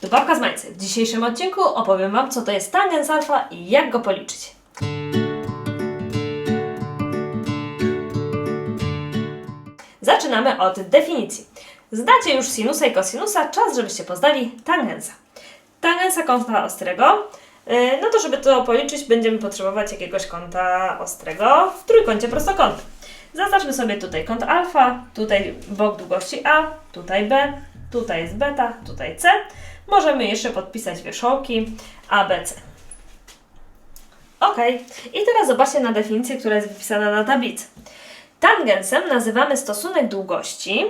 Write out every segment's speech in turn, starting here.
Tu babka z Mańcy. W dzisiejszym odcinku opowiem Wam, co to jest tangens alfa i jak go policzyć. Zaczynamy od definicji. Znacie już sinusa i kosinusa, czas, żebyście poznali tangensa. Tangensa kąta ostrego. Yy, No to, żeby to policzyć, będziemy potrzebować jakiegoś kąta ostrego w trójkącie prostokątnym. Zaznaczmy sobie tutaj kąt alfa, tutaj bok długości A, tutaj B, tutaj jest beta, tutaj C. Możemy jeszcze podpisać wierzchołki A, B, C. Ok, i teraz zobaczcie na definicję, która jest wypisana na tablicy. Tangensem nazywamy stosunek długości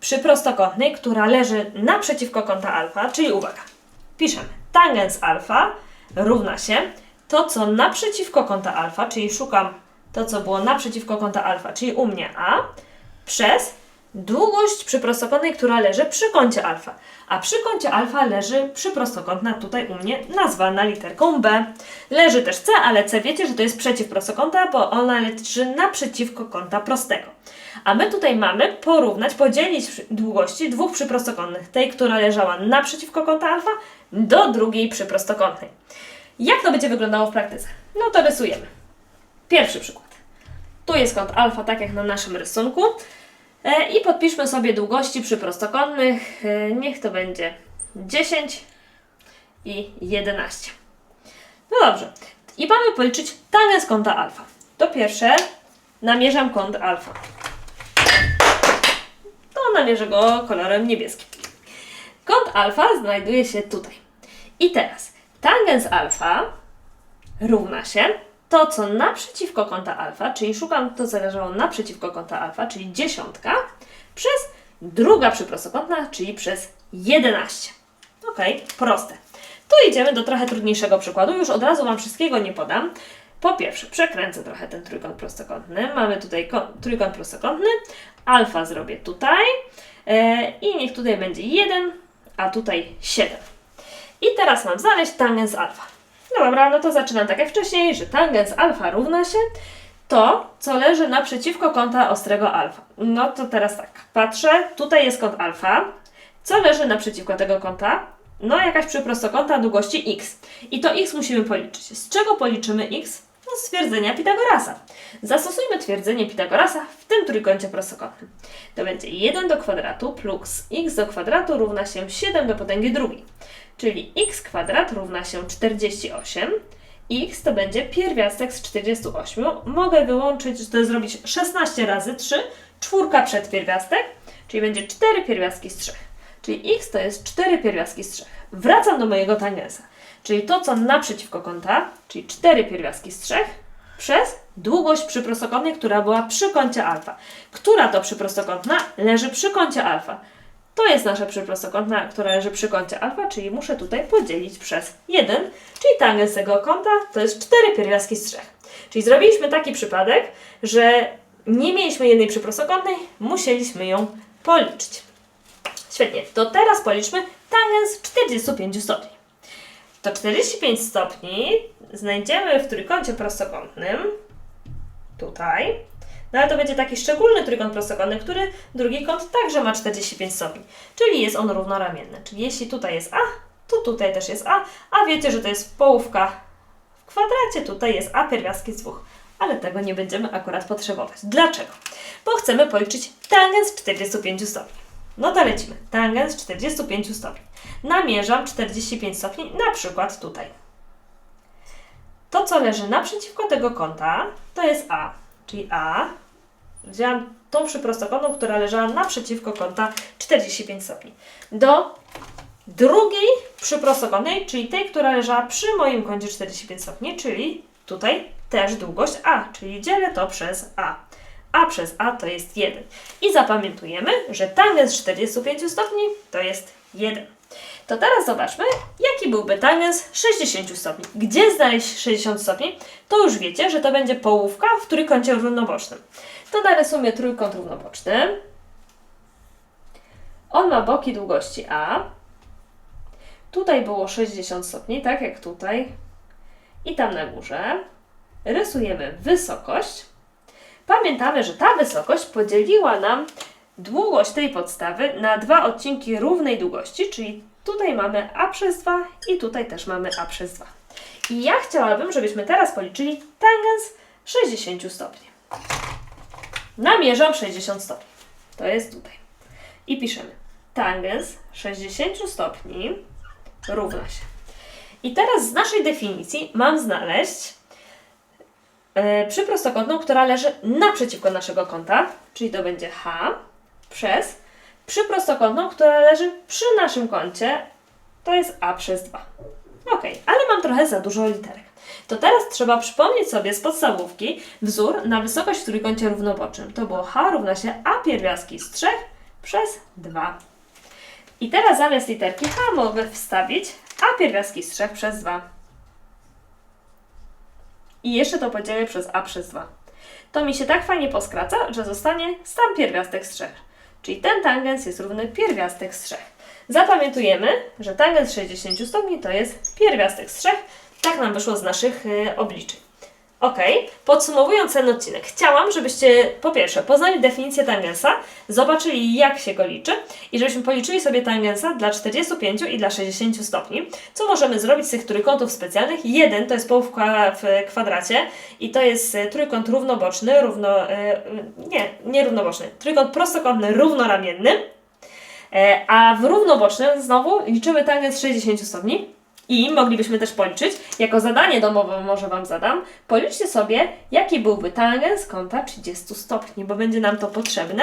przy prostokątnej, która leży naprzeciwko kąta alfa, czyli uwaga, piszemy tangens alfa równa się to, co naprzeciwko kąta alfa, czyli szukam to, co było naprzeciwko kąta alfa, czyli u mnie A, przez długość przy prostokątnej, która leży przy kącie alfa. A przy kącie alfa leży przyprostokątna tutaj u mnie nazwana literką B. Leży też C, ale C wiecie, że to jest przeciw prostokąta, bo ona leży naprzeciwko kąta prostego. A my tutaj mamy porównać, podzielić długości dwóch przyprostokątnych. Tej, która leżała naprzeciwko kąta alfa, do drugiej przyprostokątnej. Jak to będzie wyglądało w praktyce? No to rysujemy. Pierwszy przykład. Tu jest kąt alfa, tak jak na naszym rysunku. E, I podpiszmy sobie długości przy prostokątnych. E, Niech to będzie 10 i 11. No dobrze. I mamy policzyć tangens kąta alfa. To pierwsze namierzam kąt alfa. To namierzę go kolorem niebieskim. Kąt alfa znajduje się tutaj. I teraz tangens alfa równa się to, co naprzeciwko kąta alfa, czyli szukam to, co leżało naprzeciwko kąta alfa, czyli dziesiątka, przez druga przyprostokątna, czyli przez 11. Ok, proste. Tu idziemy do trochę trudniejszego przykładu. Już od razu Wam wszystkiego nie podam. Po pierwsze, przekręcę trochę ten trójkąt prostokątny. Mamy tutaj trójkąt prostokątny. Alfa zrobię tutaj. E, I niech tutaj będzie 1, a tutaj 7. I teraz mam znaleźć tangens alfa. No dobra, no to zaczynam tak jak wcześniej, że tangens alfa równa się to, co leży naprzeciwko kąta ostrego alfa. No to teraz tak, patrzę, tutaj jest kąt alfa. Co leży naprzeciwko tego kąta? No jakaś przyprostokąta długości x. I to x musimy policzyć. Z czego policzymy x? No z twierdzenia Pitagorasa. Zastosujmy twierdzenie Pitagorasa w tym trójkącie prostokątnym. To będzie 1 do kwadratu plus x do kwadratu równa się 7 do potęgi drugiej. Czyli x kwadrat równa się 48. x to będzie pierwiastek z 48. Mogę wyłączyć, to zrobić 16 razy 3, czwórka przed pierwiastek, czyli będzie 4 pierwiastki z 3. Czyli x to jest 4 pierwiastki z 3. Wracam do mojego tangensa, czyli to, co naprzeciwko kąta, czyli 4 pierwiastki z 3 przez długość przyprostokątnej, która była przy kącie alfa. Która to przyprostokątna leży przy kącie alfa? To jest nasza przyprostokątna, która leży przy kącie alfa, czyli muszę tutaj podzielić przez 1, czyli tangens tego kąta to jest 4 pierwiastki z 3. Czyli zrobiliśmy taki przypadek, że nie mieliśmy jednej przyprostokątnej, musieliśmy ją policzyć. Świetnie, to teraz policzmy tangens 45 stopni. To 45 stopni znajdziemy w trójkącie prostokątnym, tutaj, no ale to będzie taki szczególny trójkąt prostokątny, który drugi kąt także ma 45 stopni, czyli jest on równoramienny. Czyli jeśli tutaj jest A, to tutaj też jest A, a wiecie, że to jest połówka w kwadracie, tutaj jest A pierwiastki z dwóch. Ale tego nie będziemy akurat potrzebować. Dlaczego? Bo chcemy policzyć tangens 45 stopni. No to lecimy. Tangens 45 stopni. Namierzam 45 stopni, na przykład tutaj. To, co leży naprzeciwko tego kąta, to jest A. Czyli A. Wzięłam tą przyprostokątną, która leżała naprzeciwko kąta 45 stopni. Do drugiej przyprostokątnej, czyli tej, która leżała przy moim kącie 45 stopni, czyli tutaj też długość A, czyli dzielę to przez A. A przez A to jest 1. I zapamiętujemy, że tangens 45 stopni to jest 1. To teraz zobaczmy, jaki byłby tangens 60 stopni. Gdzie znaleźć 60 stopni? To już wiecie, że to będzie połówka w trójkącie równobocznym. To narysujmy trójkąt równoboczny. On ma boki długości A. Tutaj było 60 stopni, tak jak tutaj. I tam na górze. Rysujemy wysokość. Pamiętamy, że ta wysokość podzieliła nam długość tej podstawy na dwa odcinki równej długości, czyli Tutaj mamy a przez 2 i tutaj też mamy a przez 2. I ja chciałabym, żebyśmy teraz policzyli tangens 60 stopni. Namierzam 60 stopni. To jest tutaj. I piszemy tangens 60 stopni równa się. I teraz z naszej definicji mam znaleźć e, przyprostokątną, która leży naprzeciwko naszego kąta, czyli to będzie h przez przyprostokątną, która leży przy naszym kącie, to jest a przez 2. Ok, ale mam trochę za dużo literek. To teraz trzeba przypomnieć sobie z podstawówki wzór na wysokość w trójkącie równobocznym. To było h równa się a pierwiastki z 3 przez 2. I teraz zamiast literki h mogę wstawić a pierwiastki z 3 przez 2. I jeszcze to podzielę przez a przez 2. To mi się tak fajnie poskraca, że zostanie sam pierwiastek z 3. Czyli ten tangens jest równy pierwiastek z 3. Zapamiętujemy, że tangens 60 stopni to jest pierwiastek z 3. Tak nam wyszło z naszych y, obliczeń. Ok, podsumowując ten odcinek, chciałam, żebyście po pierwsze poznali definicję tangensa, zobaczyli jak się go liczy i żebyśmy policzyli sobie tangensa dla 45 i dla 60 stopni. Co możemy zrobić z tych trójkątów specjalnych? Jeden to jest połówka w kwadracie i to jest y, trójkąt równoboczny, równo, y, nie, nie równoboczny, trójkąt prostokątny równoramienny, E, a w równobocznym znowu liczymy tangens 60 stopni. I moglibyśmy też policzyć, jako zadanie domowe może Wam zadam, policzcie sobie, jaki byłby tangens kąta 30 stopni, bo będzie nam to potrzebne,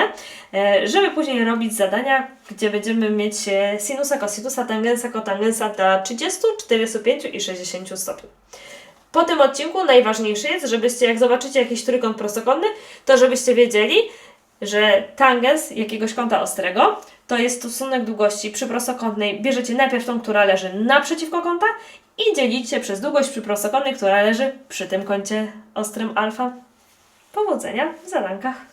e, żeby później robić zadania, gdzie będziemy mieć e, sinusa, cosinusza, tangensa, kotangensa dla 30, 45 i 60 stopni. Po tym odcinku najważniejsze jest, żebyście, jak zobaczycie jakiś trójkąt prostokątny, to żebyście wiedzieli, że tangens jakiegoś kąta ostrego to jest stosunek długości przy prostokątnej. Bierzecie najpierw tą, która leży naprzeciwko kąta i dzielicie przez długość przy prostokątnej, która leży przy tym kącie ostrym alfa. Powodzenia w zadankach.